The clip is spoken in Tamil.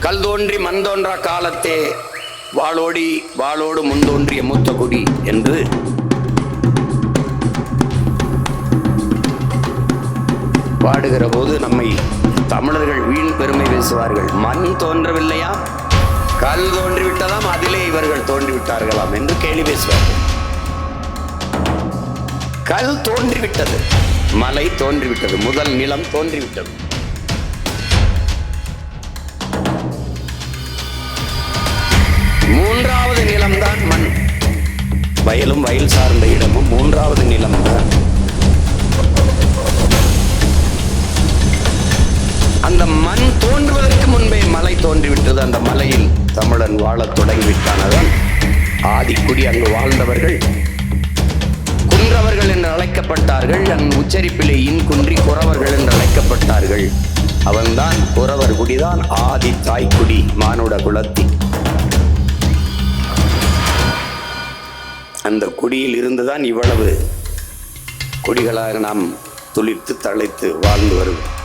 கல் தோன்றி மண் தோன்றா காலத்தே வாளோடி வாளோடு முன் தோன்றிய மூத்த குடி என்று. பாடுகிற போது நம்மை தமிழர்கள் வீண் பெருமை பேசுவார்கள் மண் தோன்றவில்லையா? கல் தோன்றிவிட்டதாம் அதிலே இவர்கள் தோன்றிவிட்டார்களாம் என்று கேலி பேசுவார்கள். கல் தோன்றிவிட்டது மலை தோன்றிவிட்டது முதல் நிலம் தோன்றிவிட்டது. வயலும் வயல் சார்ந்த இடமும் மூன்றாவது நிலம். அந்த மண் தோன்றுவதற்கு முன்பே மலை தோன்றிவிட்டது. அந்த மலையில் தமிழன் வாழத் தொடங்கிவிட்டானதான் ஆதிக்குடி அங்கு வாழ்ந்தவர்கள் குன்றவர்கள் என்று அழைக்கப்பட்டார்கள். அந் உச்சரிப்பிலே இன் குன்றி குறவர்கள் என்று அழைக்கப்பட்டார்கள். அவன்தான் குறவர் குடிதான் ஆதி தாய்க்குடி மானுட குலத்தி. அந்த கொடியில் இருந்துதான் இவ்வளவு. கொடிகளாக நாம் துளிர்த்து தழைத்து வாழ்ந்து வருவோம்.